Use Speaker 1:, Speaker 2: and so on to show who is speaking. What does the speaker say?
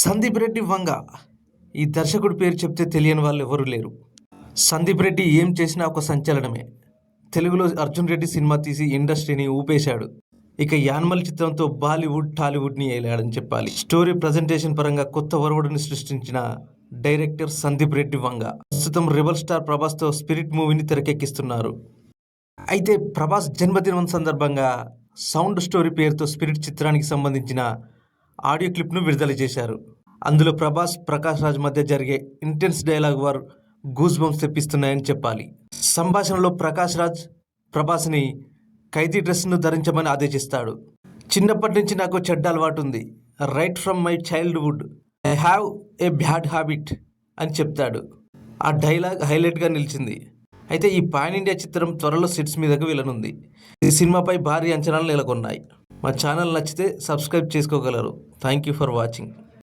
Speaker 1: సందీప్ రెడ్డి వంగ. ఈ దర్శకుడి పేరు చెప్తే తెలియని వాళ్ళు ఎవరూ లేరు. సందీప్ రెడ్డి ఏం చేసినా ఒక సంచలనమే. తెలుగులో అర్జున్ రెడ్డి సినిమా తీసి ఇండస్ట్రీని ఊపేశాడు. ఇక యాన్మల్ చిత్రంతో బాలీవుడ్ టాలీవుడ్ని ఏలాడని చెప్పాలి. స్టోరీ ప్రజెంటేషన్ పరంగా కొత్త వరవడిని సృష్టించిన డైరెక్టర్ సందీప్ రెడ్డి వంగ. ప్రస్తుతం రెబల్ స్టార్ ప్రభాస్తో స్పిరిట్ మూవీని తెరకెక్కిస్తున్నారు. అయితే ప్రభాస్ జన్మదినం సందర్భంగా సౌండ్ స్టోరీ పేరుతో స్పిరిట్ చిత్రానికి సంబంధించిన ఆడియో క్లిప్ను విడుదల చేశారు. అందులో ప్రభాస్ ప్రకాష్ రాజ్ మధ్య జరిగే ఇంటెన్స్ డైలాగ్ వారు గూస్ బంప్స్ తెప్పిస్తున్నాయని చెప్పాలి. సంభాషణలో ప్రకాష్ రాజ్ ప్రభాస్ని ఖైదీ డ్రెస్ను ధరించమని ఆదేశిస్తాడు. చిన్నప్పటి నుంచి నాకు చెడ్డ అలవాటు ఉంది. Right from my childhood I have a bad habit అని చెప్తాడు. ఆ డైలాగ్ హైలైట్గా నిలిచింది. అయితే ఈ పాన్ ఇండియా చిత్రం త్వరలో సెట్స్ మీదకు వెళ్ళనుంది. ఈ సినిమాపై భారీ అంచనాలు నెలకొన్నాయి. మా ఛానల్ నచ్చితే సబ్స్క్రైబ్ చేసుకోగలరు. Thank you for watching